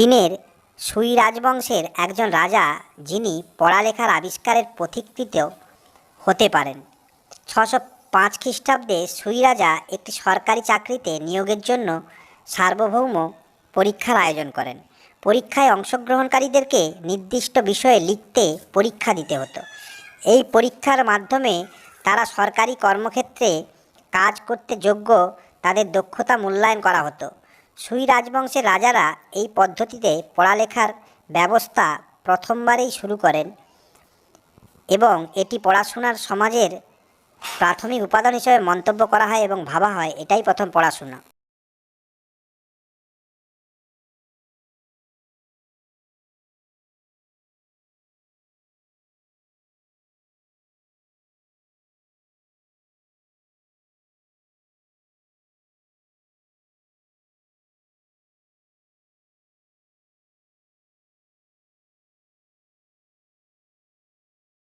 চীনের সুই রাজবংশের একজন রাজা যিনি পড়ালেখার আবিষ্কারের পথিকৃত হতে পারেন। ছশো পাঁচ খ্রিস্টাব্দে সুই রাজা একটি সরকারি চাকরিতে নিয়োগের জন্য সার্বভৌম পরীক্ষার আয়োজন করেন। পরীক্ষায় অংশগ্রহণকারীদেরকে নির্দিষ্ট বিষয়ে লিখতে পরীক্ষা দিতে হতো। এই পরীক্ষার মাধ্যমে তারা সরকারি কর্মক্ষেত্রে কাজ করতে যোগ্য, তাদের দক্ষতা মূল্যায়ন করা হতো। সুই রাজবংশের রাজারা এই পদ্ধতিতে পড়ালেখার ব্যবস্থা প্রথমবারেই শুরু করেন এবং এটি পড়াশোনার সমাজের প্রাথমিক উপাদান হিসেবে মন্তব্য করা হয় এবং ভাবা হয়, এটাই প্রথম পড়াশোনা।